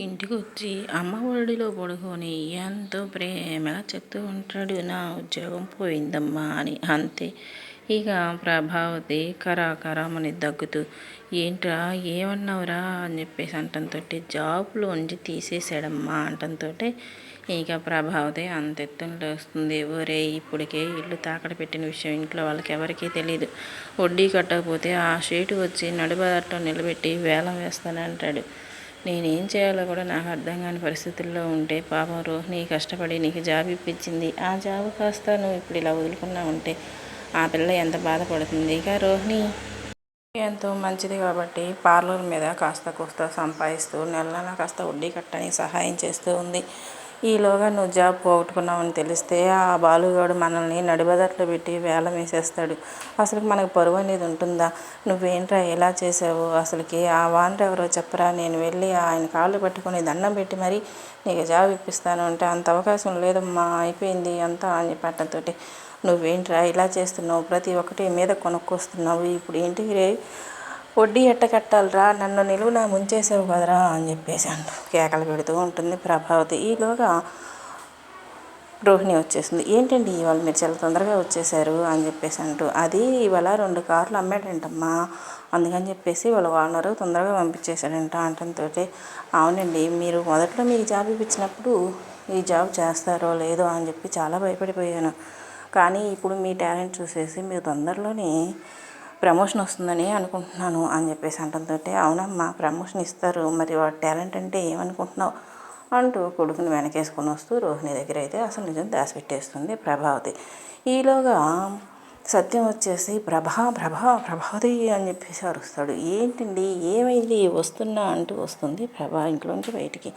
ఇంటికొచ్చి అమ్మ ఒడిలో పడుకొని ఎంతో ప్రేమగా చెప్తూ ఉంటాడు. నా ఉద్యోగం పోయిందమ్మా అని. అంతే. ఇక ప్రభావతి కరాకరామని దగ్గుతూ ఏంట్రా ఏమన్నావురా? అని చెప్పేసి అంటంతో జాబ్లో ఉంచి తీసేసాడమ్మా అంటంతో ఇక ప్రభావతి అంత ఎత్తున వస్తుంది. ఒరే ఇప్పటికే ఇల్లు తాకడ పెట్టిన విషయం ఇంట్లో వాళ్ళకి ఎవరికీ తెలియదు వడ్డీ కట్టకపోతే ఆ షీటు వచ్చి నడుబడటం నిలబెట్టి వేలం వేస్తానంటాడు. నేనేం చేయాలో కూడా నాకు అర్థం కాని పరిస్థితుల్లో ఉంటే పాపం రోహిణి కష్టపడి నీకు జాబ్ ఇప్పించింది. ఆ జాబ్ కాస్త నువ్వు ఇప్పుడు ఇలా వదులుకున్నా ఉంటే ఆ పిల్ల ఎంత బాధపడుతుంది? ఇక రోహిణి ఎంతో మంచిది కాబట్టి పార్లర్ మీద కాస్త కూస్త సంపాదిస్తూ నెల నెల కాస్త వడ్డీ కట్టడానికి సహాయం చేస్తూ ఉంది. ఈలోగా నువ్వు జాబ్ పోగొట్టుకున్నావని తెలిస్తే ఆ బాలుగాడు మనల్ని నడిబదట్లు పెట్టి వేలం వేసేస్తాడు అసలు మనకు పరువు అనేది ఉంటుందా? నువ్వేంట్రా ఎలా చేసావు? అసలుకి ఆ వాంటర్ ఎవరో చెప్పరా? నేను వెళ్ళి ఆయన కాళ్ళు పట్టుకొని దండం పెట్టి మరి నీకు జాబ్ ఇప్పిస్తాను అంటే అంత అవకాశం లేదమ్మా అయిపోయింది అంతా అని పట్టంతో నువ్వేంట్రా ఇలా చేస్తున్నావు? ప్రతి ఒక్కటి మీద కొనుక్కొస్తున్నావు. ఇప్పుడు ఇంటికి వడ్డీ ఎట్ట కట్టాలిరా? నన్ను నిలువున ముంచేసావు కదరా? అని చెప్పేసి అంటూ కేకలు పెడుతూ ఉంటుంది ప్రభావతి. ఈలోగా రోహిణి వచ్చేసింది. ఏంటండి ఇవాళ మీరు చాలా తొందరగా వచ్చేసారు? అని చెప్పేసి అంటూ అది ఇవాళ రెండు కార్లు అమ్మాడంటమ్మా. అందుకని చెప్పేసి వాళ్ళ ఓనరు తొందరగా పంపించేశాడంట అంటంతో అవునండి మీరు మొదట్లో మీకు జాబ్ ఇప్పించినప్పుడు ఈ జాబ్ చేస్తారో లేదో అని చెప్పి చాలా భయపడిపోయాను. కానీ ఇప్పుడు మీ టాలెంట్ చూసేసి మీరు తొందరలోనే ప్రమోషన్ వస్తుందని అనుకుంటున్నాను అని చెప్పేసి అంటంతో అవునమ్మా ప్రమోషన్ ఇస్తారు మరి వాడు టాలెంట్ అంటే ఏమనుకుంటున్నావు? అంటూ కొడుకుని వెనకేసుకొని వస్తూ రోహిణి దగ్గర అయితే అసలు నిజం దాచిపెట్టేస్తుంది ప్రభావతి. ఈలోగా సత్యం వచ్చేసి ప్రభా ప్రభా ప్రభావతి అని చెప్పేసి అరుస్తాడు. ఏంటండి ఏమైంది? వస్తున్నా అంటూ వస్తుంది ప్రభా ఇంట్లోంచి బయటికి.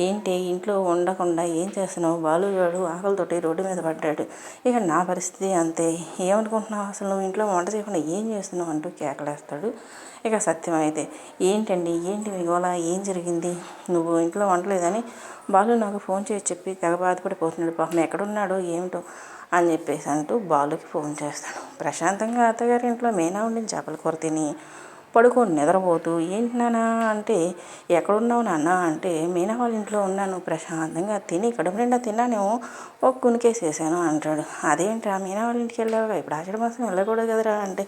ఏంటి ఇంట్లో ఉండకుండా ఏం చేస్తున్నావు? బాలుగాడు ఆకలితోటి రోడ్డు మీద పడ్డాడు. ఇక నా పరిస్థితి అంతే. ఏమనుకుంటున్నావు అసలు? నువ్వు ఇంట్లో వంట చేయకుండా ఏం చేస్తున్నావు అంటూ కేకలేస్తాడు. ఇక సత్యం అయితే ఏంటండి? ఏంటి మీ గోళ ఏం జరిగింది? నువ్వు ఇంట్లో వండలేదని బాలు నాకు ఫోన్ చేసి చెప్పి తెగ బాధపడిపోతున్నాడు. పాపం ఎక్కడున్నాడో ఏమిటో అని చెప్పేసి అంటూ బాలుకి ఫోన్ చేస్తాడు. ప్రశాంతంగా అత్తగారి ఇంట్లో మేనా ఉండి చేపల కూర తిని పడుకొని నిద్రపోతూ ఏంటి నాన్న? అంటే ఎక్కడున్నావు నాన్న? అంటే మీనా వాళ్ళ ఇంట్లో ఉన్నాను ప్రశాంతంగా తిని కడుపు నిండా తిన్నానేమో ఒక కునికేసేసాను అంటాడు. అదేంట్రా మీనా వాళ్ళ ఇంటికి వెళ్ళావుగా? ఇప్పుడు ఆషాఢ మాసం వెళ్ళకూడదు కదరా అంటే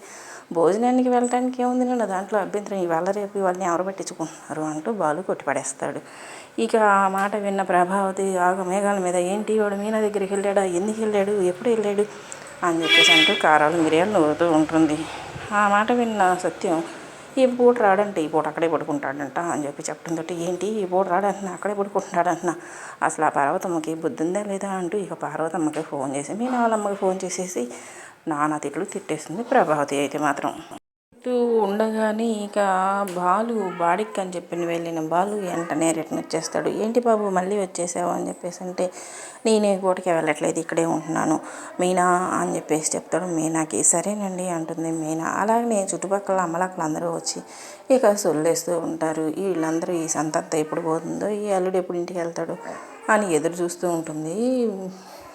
భోజనానికి వెళ్ళటానికి ఏముంది నన్ను? దాంట్లో అభ్యంతరం ఇవాళ రేపు వాళ్ళని ఎవరు పట్టించుకుంటున్నారు? అంటూ బాలు కొట్టిపడేస్తాడు. ఇక ఆ మాట విన్న ప్రభావతి ఆగ మేఘాల మీద ఏంటి వాడు? మీనా దగ్గరికి వెళ్ళాడా? ఎందుకు వెళ్ళాడు? ఎప్పుడు వెళ్ళాడు? అని చెప్పేసి అంటూ కారాలు మిరియాలు నూరుతూ ఉంటుంది. ఆ మాట విన్న సత్యం ఈ పూట రాడంటే ఈ పూట అక్కడే పడుకుంటాడంట అని చెప్పి చెప్పడం తోటి ఏంటి ఈ పూట రాడంటున్నా అక్కడే పడుకుంటున్నాడంటున్నా. అసలు ఆ పార్వతమ్మకి బుద్ధి ఉందా లేదా అంటూ ఇక పార్వతమ్మకి ఫోన్ చేసి మీ నాలమ్మకి ఫోన్ చేసేసి నానా తిట్లు తిట్టేస్తుంది ప్రభావతి అయితే మాత్రం. చెప్తూ ఉండగానే ఇక బాలు బాడికి అని చెప్పిన వెళ్ళిన బాలు వెంటనే రిటర్న్ వచ్చేస్తాడు. ఏంటి బాబు మళ్ళీ వచ్చేసావు? అని చెప్పేసి అంటే నేనే కోటికి వెళ్ళట్లేదు ఇక్కడే ఉంటున్నాను. మీనా? అని చెప్పేసి చెప్తాడు. మీనాకి సరేనండి అంటుంది మీనా. అలాగనే చుట్టుపక్కల అమ్మలక్కలు అందరూ వచ్చి ఇక సొల్లేస్తూ ఉంటారు. వీళ్ళందరూ ఈ సంతత్త ఎప్పుడు పోతుందో ఈ అల్లుడు ఎప్పుడు ఇంటికి వెళ్తాడు అని ఎదురు చూస్తూ ఉంటుంది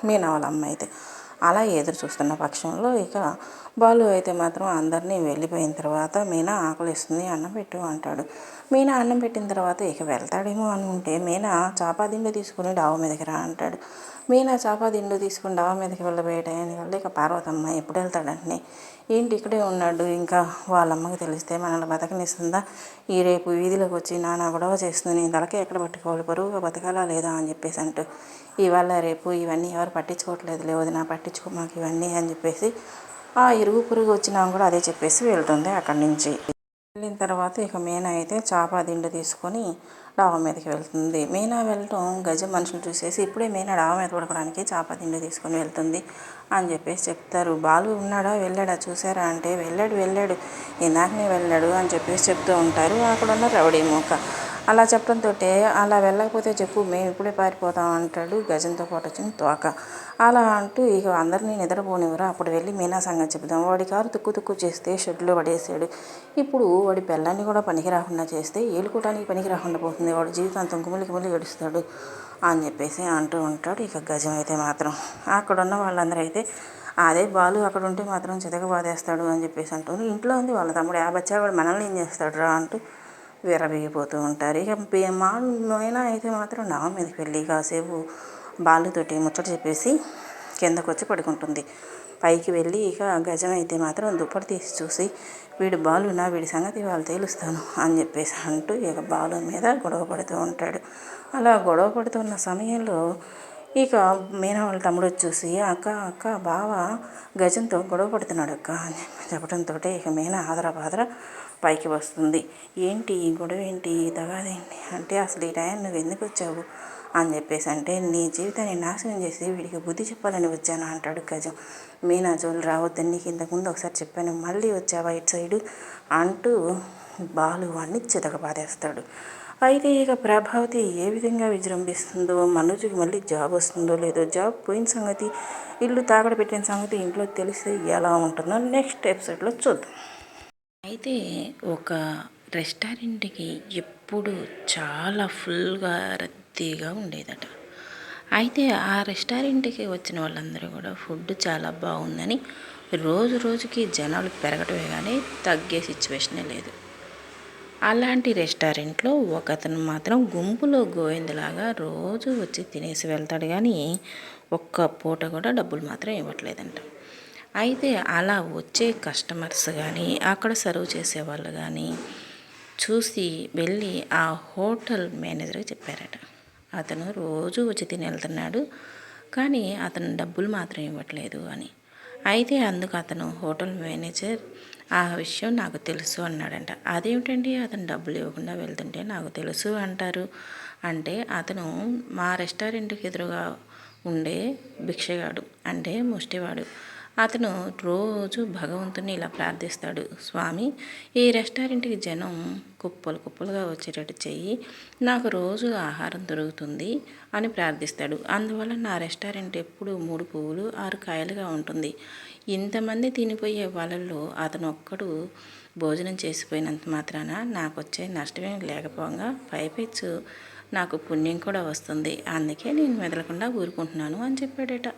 మీనా వాళ్ళ అమ్మ అయితే. అలా ఎదురు చూస్తున్న పక్షంలో ఇక బాలు అయితే మాత్రం అందరినీ వెళ్ళిపోయిన తర్వాత మీనా ఆకలిస్తుంది అన్నం పెట్టు అంటాడు. మీనా అన్నం పెట్టిన తర్వాత ఇక వెళ్తాడేమో అనుకుంటే మీనా చాపాదిండు తీసుకుని డావ మీదకి రా అంటాడు. మీనా చాపాదిండు తీసుకుని డావ మీదకి వెళ్ళబోయేటాయని వల్ల ఇక పార్వతమ్మ ఎప్పుడు వెళ్తాడంటే ఏంటి ఇక్కడే ఉన్నాడు ఇంకా వాళ్ళమ్మకి తెలిస్తే మనల్ని బతకనిస్తుందా? ఈ రేపు వీధిలోకి వచ్చి నానా గొడవ చేస్తుంది నేను తలకే ఎక్కడ పట్టుకోవాలి బరువుగా బతకాలా లేదా అని చెప్పేసి అంటూ. ఇవాళ రేపు ఇవన్నీ ఎవరు పట్టించుకోవట్లేదు లేదు నా పట్టించుకో మాకు ఇవన్నీ అని చెప్పేసి ఆ ఇరుగు పురుగు వచ్చినా కూడా అదే చెప్పేసి వెళ్తుంది అక్కడి నుంచి. వెళ్ళిన తర్వాత ఇక మీనా అయితే చేప దిండు తీసుకొని డాబా మీదకి వెళ్తుంది. మీనా వెళ్ళటం గజ మనుషులు చూసేసి ఇప్పుడే మీనా డాబా మీద పడుకోవడానికి చేప దిండు తీసుకొని వెళ్తుంది అని చెప్పేసి చెప్తారు. బాలు ఉన్నాడా? వెళ్ళాడా? చూసారా అంటే వెళ్ళాడు వెళ్ళాడు. ఇందాకనే వెళ్ళాడు అని చెప్పేసి చెప్తూ ఉంటారు. అక్కడ ఉన్న రౌడీ మూక. అలా చెప్పడంతో అలా వెళ్ళకపోతే చెప్పు మేము ఇప్పుడే పారిపోతాం అంటాడు గజంతో పాటు వచ్చిన తోక. అలా అంటూ ఇక అందరినీ నిద్రపోనివ్వరు? అప్పుడు వెళ్ళి మీనా సంగతి చెప్దాం వాడి కారు తుక్కు తుక్కు చేస్తే షెడ్లో పడేసాడు. ఇప్పుడు వాడి పిల్లాన్ని కూడా పనికి రాకుండా చేస్తే ఏలుకోవడానికి పనికి రాకుండా పోతుంది. వాడు జీవితాంతం కుమిలి కుమిలి గడుస్తాడు అని చెప్పేసి అంటూ ఉంటాడు ఇక గజం అయితే మాత్రం. అక్కడ ఉన్న వాళ్ళందరూ అయితే అదే బాలు అక్కడ ఉంటే మాత్రం చితక బాధేస్తాడు అని చెప్పేసి అంటూ ఇంట్లో ఉంది వాళ్ళ తమ్ముడు ఆ బచ్చావాడు మనల్ని ఏం చేస్తాడు రా అంటూ విరవేగిపోతూ ఉంటారు. ఇక మా నైనా అయితే మాత్రం నా మీదకి వెళ్ళి కాసేపు బాలుతోటి ముచ్చట చెప్పేసి కిందకు వచ్చి పడుకుంటుంది. పైకి వెళ్ళి ఇక గజం అయితే మాత్రం దుప్పటి తీసి చూసి వీడు బాలునా? వీడి సంగతి వాళ్ళు తేలుస్తాను అని చెప్పేసి అంటూ ఇక బాలు మీద గొడవ పడుతూ ఉంటాడు. అలా గొడవ పడుతున్న సమయంలో ఇక మీనా వాళ్ళ తమ్ముడు వచ్చి చూసి అక్క అక్క బావ గజంతో గొడవ పడుతున్నాడు అక్క అని చెప్పడంతో ఇక మీనా ఆదర బాదర పైకి వస్తుంది. ఏంటి ఈ గొడవ ఏంటి? ఈ తగాదేంటి అంటే అసలు ఈ టైం నువ్వు ఎందుకు వచ్చావు? అని చెప్పేసి అంటే నీ జీవితాన్ని నాశనం చేసి వీడికి బుద్ధి చెప్పాలని వచ్చాను అంటాడు గజం. మీనా జోలు రావద్దని నీకు ఇంతకుముందు ఒకసారి చెప్పాను మళ్ళీ వచ్చావా ఇటు సైడు? అంటూ బాలు వాడిని చితక బాధేస్తాడు అయితే ఇక ప్రభావతి ఏ విధంగా విజృంభిస్తుందో మనోజ్కి మళ్ళీ జాబ్ వస్తుందో లేదో జాబ్ పోయిన సంగతి ఇల్లు తాగడ పెట్టిన సంగతి ఇంట్లో తెలిస్తే ఎలా ఉంటుందో నెక్స్ట్ ఎపిసోడ్లో చూద్దాం. అయితే ఒక రెస్టారెంట్కి ఎప్పుడు చాలా ఫుల్గా రద్దీగా ఉండేదట. అయితే ఆ రెస్టారెంట్కి వచ్చిన వాళ్ళందరూ కూడా ఫుడ్ చాలా బాగుందని రోజు రోజుకి జనాలు పెరగటమే కానీ తగ్గే సిచ్యువేషనే లేదు. అలాంటి రెస్టారెంట్లో ఒకతను మాత్రం గుంపులో గోవిందలాగా రోజు వచ్చి తినేసి వెళ్తాడు కానీ ఒక్క పూట కూడా డబ్బులు మాత్రం ఇవ్వట్లేదంట. అయితే అలా వచ్చే కస్టమర్స్ కానీ అక్కడ సర్వ్ చేసే వాళ్ళు కానీ చూసి వెళ్ళి ఆ హోటల్ మేనేజర్కి చెప్పారట. అతను రోజు వచ్చి తిని వెళ్తున్నాడు కానీ అతను డబ్బులు మాత్రం ఇవ్వట్లేదు అని. అయితే అందుకు అతను హోటల్ మేనేజర్. ఆ విషయం నాకు తెలుసు అన్నాడంట. అదేమిటండి? అతను డబ్బులు ఇవ్వకుండా వెళ్తుంటే నాకు తెలుసు అంటారు. అంటే అతను మా రెస్టారెంట్కి ఎదురుగా ఉండే భిక్షగాడు. అంటే ముష్టివాడు. అతను రోజు భగవంతుని ఇలా ప్రార్థిస్తాడు. స్వామి ఈ రెస్టారెంట్కి జనం కుప్పలు కుప్పలుగా వచ్చేటట్టు చెయ్యి. నాకు రోజు ఆహారం దొరుకుతుంది అని ప్రార్థిస్తాడు. అందువల్ల నా రెస్టారెంట్ ఎప్పుడు మూడు పువ్వులు ఆరు కాయలుగా ఉంటుంది. ఇంతమంది తినిపోయే వాళ్ళల్లో అతను ఒక్కడు భోజనం చేసిపోయినంత మాత్రాన నాకు వచ్చే నష్టమేం లేకపోగా పైపెచ్చు. నాకు పుణ్యం కూడా వస్తుంది. అందుకే నేను మెదలకుండా ఊరుకుంటున్నాను అని చెప్పాడట.